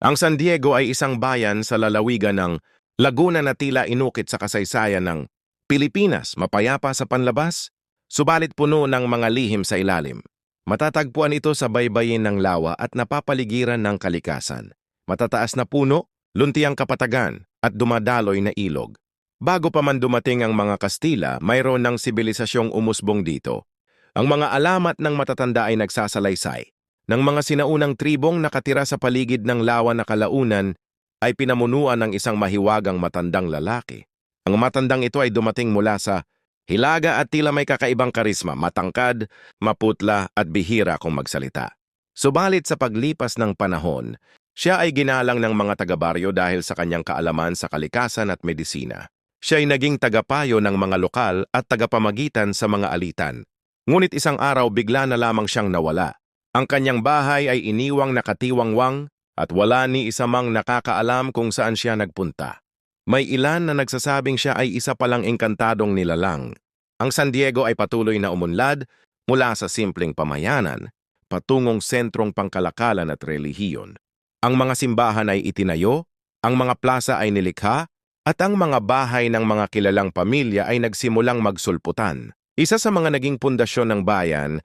Ang San Diego ay isang bayan sa lalawigan ng Laguna na tila inukit sa kasaysayan ng Pilipinas, mapayapa sa panlabas, subalit puno ng mga lihim sa ilalim. Matatagpuan ito sa baybayin ng lawa at napapaligiran ng kalikasan. Matataas na puno, luntiang kapatagan, at dumadaloy na ilog. Bago pa man dumating ang mga Kastila, mayroon ng sibilisasyong umusbong dito. Ang mga alamat ng matatanda ay nagsasalaysay. Ng mga sinaunang tribong nakatira sa paligid ng lawa na kalaunan ay pinamunuan ng isang mahiwagang matandang lalaki. Ang matandang ito ay dumating mula sa hilaga at tila may kakaibang karisma, matangkad, maputla at bihira kung magsalita. Subalit sa paglipas ng panahon, siya ay ginalang ng mga taga-baryo dahil sa kanyang kaalaman sa kalikasan at medisina. Siya ay naging tagapayo ng mga lokal at tagapamagitan sa mga alitan. Ngunit isang araw bigla na lamang siyang nawala. Ang kanyang bahay ay iniwang nakatiwangwang at wala ni isa mang nakakaalam kung saan siya nagpunta. May ilan na nagsasabing siya ay isa palang engkantadong nilalang. Ang San Diego ay patuloy na umunlad mula sa simpleng pamayanan patungong sentrong pangkalakalan at relihiyon. Ang mga simbahan ay itinayo, ang mga plaza ay nilikha, at ang mga bahay ng mga kilalang pamilya ay nagsimulang magsulputan. Isa sa mga naging pundasyon ng bayan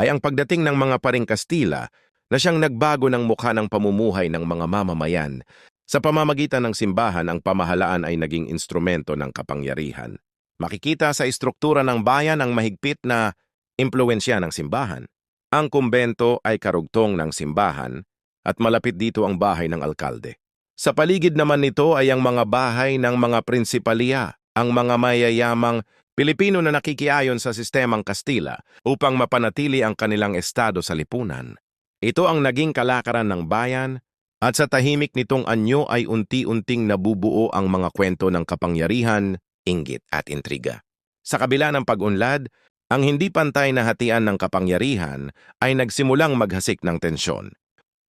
ay ang pagdating ng mga paring Kastila na siyang nagbago ng mukha ng pamumuhay ng mga mamamayan. Sa pamamagitan ng simbahan, ang pamahalaan ay naging instrumento ng kapangyarihan. Makikita sa istruktura ng bayan ang mahigpit na impluensya ng simbahan. Ang kumbento ay karugtong ng simbahan at malapit dito ang bahay ng alkalde. Sa paligid naman nito ay ang mga bahay ng mga prinsipalya, ang mga mayayamang Pilipino na nakikiayon sa sistemang Kastila upang mapanatili ang kanilang estado sa lipunan. Ito ang naging kalakaran ng bayan at sa tahimik nitong anyo ay unti-unting nabubuo ang mga kwento ng kapangyarihan, inggit at intriga. Sa kabila ng pag-unlad, ang hindi pantay na hatian ng kapangyarihan ay nagsimulang maghasik ng tensyon.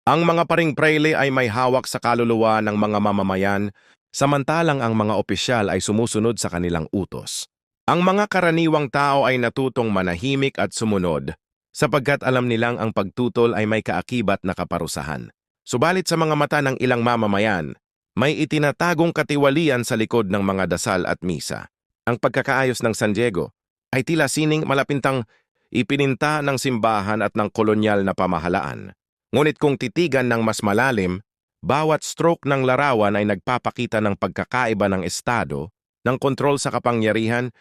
Ang mga paring preyle ay may hawak sa kaluluwa ng mga mamamayan, samantalang ang mga opisyal ay sumusunod sa kanilang utos. Ang mga karaniwang tao ay natutong manahimik at sumunod sapagkat alam nilang ang pagtutol ay may kaakibat na kaparusahan. Subalit sa mga mata ng ilang mamamayan, may itinatagong katiwalian sa likod ng mga dasal at misa. Ang pagkakaayos ng San Diego ay tila sining malapintang ipininta ng simbahan at ng kolonyal na pamahalaan. Ngunit kung titigan ng mas malalim, bawat stroke ng larawan ay nagpapakita ng pagkakaiba ng estado, ng kontrol sa kapangyarihan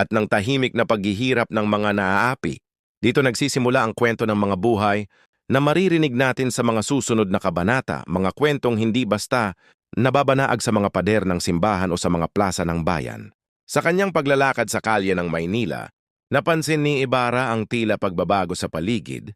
at ng tahimik na paghihirap ng mga naaapi dito nagsisimula ang kwento ng mga buhay na maririnig natin sa mga susunod na kabanata, mga kwentong hindi basta nababanaag sa mga pader ng simbahan o sa mga plaza ng bayan. Sa kanyang paglalakad sa kalye ng Maynila, napansin ni Ibarra ang tila pagbabago sa paligid,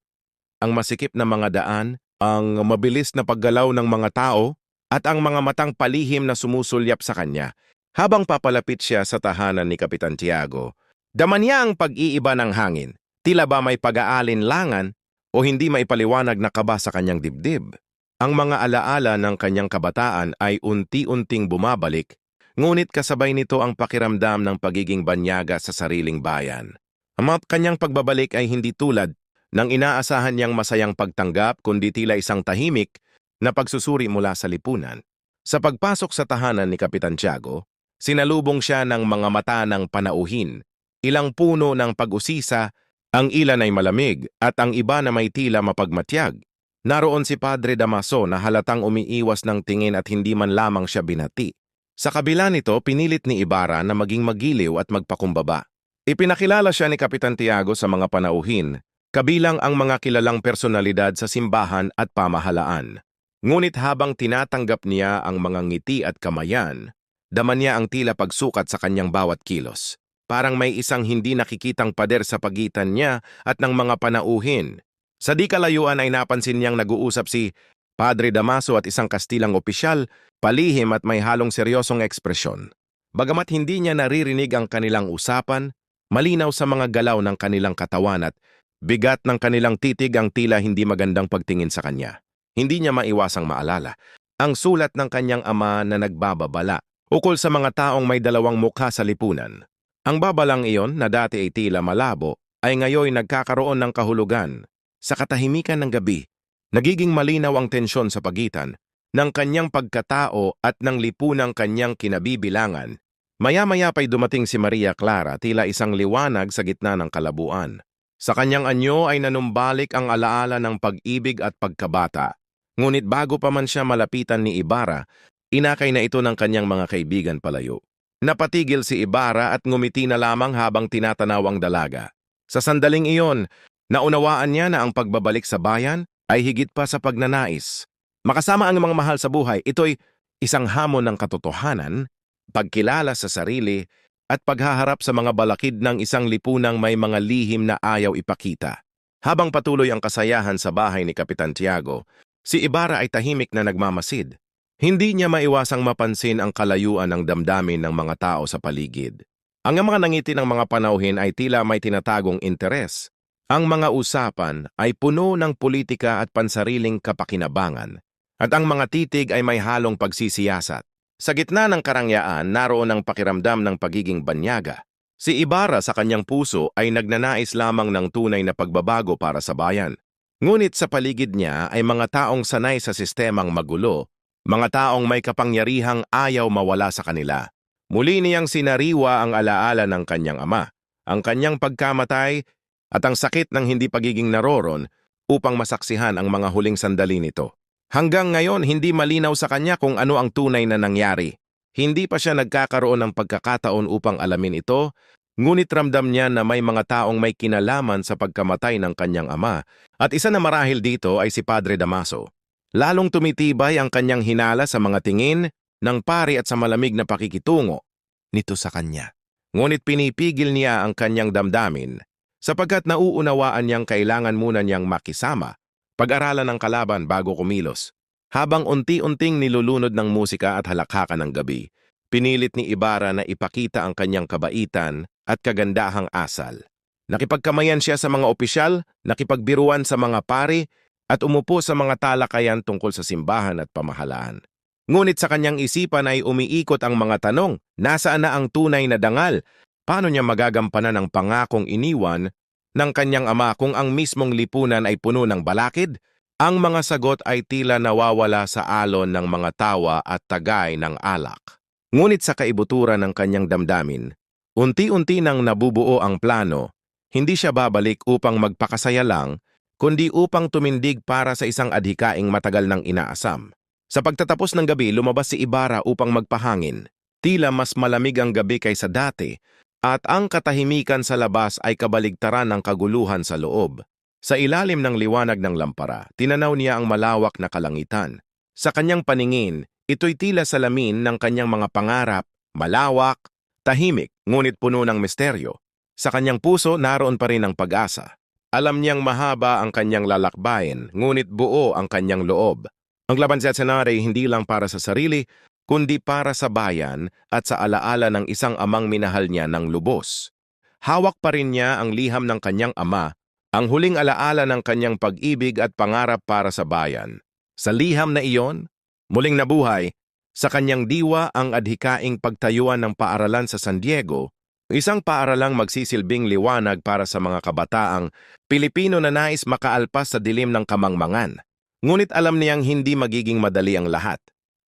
ang masikip na mga daan, ang mabilis na paggalaw ng mga tao, at ang mga matang palihim na sumusulyap sa kanya. Habang papalapit siya sa tahanan ni Kapitan Tiago, daman niya ang pag-iiba ng hangin. Tila ba may pag-aalinlangan o hindi maipaliwanag na kaba sa kanyang dibdib? Ang mga alaala ng kanyang kabataan ay unti-unting bumabalik, ngunit kasabay nito ang pakiramdam ng pagiging banyaga sa sariling bayan. Ang mga kanyang pagbabalik ay hindi tulad ng inaasahan niyang masayang pagtanggap kundi tila isang tahimik na pagsusuri mula sa lipunan. Sa pagpasok sa tahanan ni Kapitan Tiago, sinalubong siya ng mga mata ng panauhin, ilang puno ng pag-usisa ang ilan ay malamig at ang iba na may tila mapagmatyag. Naroon si Padre Damaso na halatang umiiwas ng tingin at hindi man lamang siya binati. Sa kabila nito, pinilit ni Ibarra na maging magiliw at magpakumbaba. Ipinakilala siya ni Kapitan Tiago sa mga panauhin, kabilang ang mga kilalang personalidad sa simbahan at pamahalaan. Ngunit habang tinatanggap niya ang mga ngiti at kamayan, daman niya ang tila pagsukat sa kanyang bawat kilos. Parang may isang hindi nakikitang pader sa pagitan niya at ng mga panauhin. Sa di kalayuan ay napansin niyang nag-uusap si Padre Damaso at isang kastilang opisyal, palihim at may halong seryosong ekspresyon. Bagamat hindi niya naririnig ang kanilang usapan, malinaw sa mga galaw ng kanilang katawan at bigat ng kanilang titig ang tila hindi magandang pagtingin sa kanya. Hindi niya maiwasang maalala ang sulat ng kanyang ama na nagbababala ukol sa mga taong may dalawang mukha sa lipunan. Ang babalang iyon na dati ay tila malabo ay ngayon nagkakaroon ng kahulugan. Sa katahimikan ng gabi, nagiging malinaw ang tensyon sa pagitan ng kanyang pagkatao at ng lipunang kanyang kinabibilangan, maya-maya pa'y dumating si Maria Clara tila isang liwanag sa gitna ng kalabuan. Sa kanyang anyo ay nanumbalik ang alaala ng pag-ibig at pagkabata. Ngunit bago pa man siya malapitan ni Ibarra, inakay na ito ng kanyang mga kaibigan palayo. Napatigil si Ibarra at ngumiti na lamang habang tinatanaw ang dalaga. Sa sandaling iyon, naunawaan niya na ang pagbabalik sa bayan ay higit pa sa pagnanais. Makasama ang mga mahal sa buhay, ito'y isang hamon ng katotohanan, pagkilala sa sarili, at paghaharap sa mga balakid ng isang lipunang may mga lihim na ayaw ipakita. Habang patuloy ang kasayahan sa bahay ni Kapitan Tiago, si Ibarra ay tahimik na nagmamasid. Hindi niya maiwasang mapansin ang kalayuan ng damdamin ng mga tao sa paligid. Ang mga nangiti ng mga panauhin ay tila may tinatagong interes. Ang mga usapan ay puno ng politika at pansariling kapakinabangan, at ang mga titig ay may halong pagsisiyasat. Sa gitna ng karangyaan, naroon ang pakiramdam ng pagiging banyaga. Si Ibarra sa kanyang puso ay nagnanais lamang ng tunay na pagbabago para sa bayan. Ngunit sa paligid niya ay mga taong sanay sa sistemang magulo, mga taong may kapangyarihang ayaw mawala sa kanila. Muli niyang sinariwa ang alaala ng kanyang ama, ang kanyang pagkamatay at ang sakit ng hindi pagiging naroron upang masaksihan ang mga huling sandali nito. Hanggang ngayon, hindi malinaw sa kanya kung ano ang tunay na nangyari. Hindi pa siya nagkakaroon ng pagkakataon upang alamin ito, ngunit ramdam niya na may mga taong may kinalaman sa pagkamatay ng kanyang ama, at isa na marahil dito ay si Padre Damaso. Lalong tumitibay ang kanyang hinala sa mga tingin ng pari at sa malamig na pakikitungo nito sa kanya. Ngunit pinipigil niya ang kanyang damdamin sapagkat nauunawaan niyang kailangan muna niyang makisama pag-aralan ng kalaban bago kumilos. Habang unti-unting nilulunod ng musika at halakhakan ng gabi, pinilit ni Ibarra na ipakita ang kanyang kabaitan at kagandahang asal. Nakipagkamayan siya sa mga opisyal, nakipagbiruan sa mga pari, at umupo sa mga talakayan tungkol sa simbahan at pamahalaan. Ngunit sa kanyang isipan ay umiikot ang mga tanong, nasaan na ang tunay na dangal? Paano niya magagampanan ang pangakong iniwan ng kanyang ama kung ang mismong lipunan ay puno ng balakid? Ang mga sagot ay tila nawawala sa alon ng mga tawa at tagay ng alak. Ngunit sa kaibuturan ng kanyang damdamin, unti-unti nang nabubuo ang plano, hindi siya babalik upang magpakasaya lang, kundi upang tumindig para sa isang adhikaing matagal ng inaasam. Sa pagtatapos ng gabi, lumabas si Ibarra upang magpahangin. Tila mas malamig ang gabi kaysa dati, at ang katahimikan sa labas ay kabaligtaran ng kaguluhan sa loob. Sa ilalim ng liwanag ng lampara, tinanaw niya ang malawak na kalangitan. Sa kanyang paningin, ito'y tila salamin ng kanyang mga pangarap, malawak, tahimik, ngunit puno ng misteryo. Sa kanyang puso, naroon pa rin ang pag-asa. Alam niyang mahaba ang kanyang lalakbayin, ngunit buo ang kanyang loob. Ang laban sa Senare hindi lang para sa sarili, kundi para sa bayan at sa alaala ng isang amang minahal niya ng lubos. Hawak pa rin niya ang liham ng kanyang ama, ang huling alaala ng kanyang pag-ibig at pangarap para sa bayan. Sa liham na iyon, muling nabuhay, sa kanyang diwa ang adhikaing pagtayuan ng paaralan sa San Diego, isang paaralang magsisilbing liwanag para sa mga kabataang Pilipino na nais makaalpas sa dilim ng kamangmangan. Ngunit alam niyang hindi magiging madali ang lahat.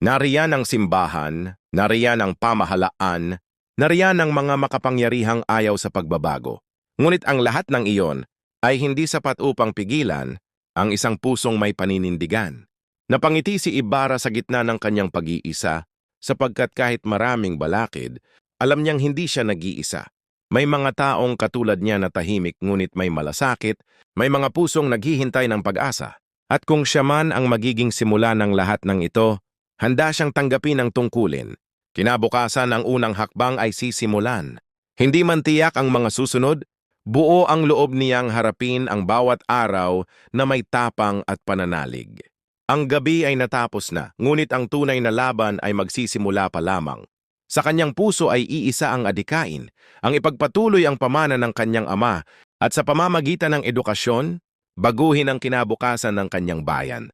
Nariyan ang simbahan, nariyan ang pamahalaan, nariyan ang mga makapangyarihang ayaw sa pagbabago. Ngunit ang lahat ng iyon ay hindi sapat upang pigilan ang isang pusong may paninindigan. Napangiti si Ibarra sa gitna ng kanyang pag-iisa sapagkat kahit maraming balakid, alam niyang hindi siya nag-iisa. May mga taong katulad niya na tahimik ngunit may malasakit, may mga pusong naghihintay ng pag-asa. At kung siya man ang magiging simula ng lahat ng ito, handa siyang tanggapin ang tungkulin. Kinabukasan ang unang hakbang ay sisimulan. Hindi man tiyak ang mga susunod, buo ang loob niyang harapin ang bawat araw na may tapang at pananalig. Ang gabi ay natapos na, ngunit ang tunay na laban ay magsisimula pa lamang. Sa kanyang puso ay iisa ang adikain, ang ipagpatuloy ang pamana ng kanyang ama at sa pamamagitan ng edukasyon, baguhin ang kinabukasan ng kanyang bayan.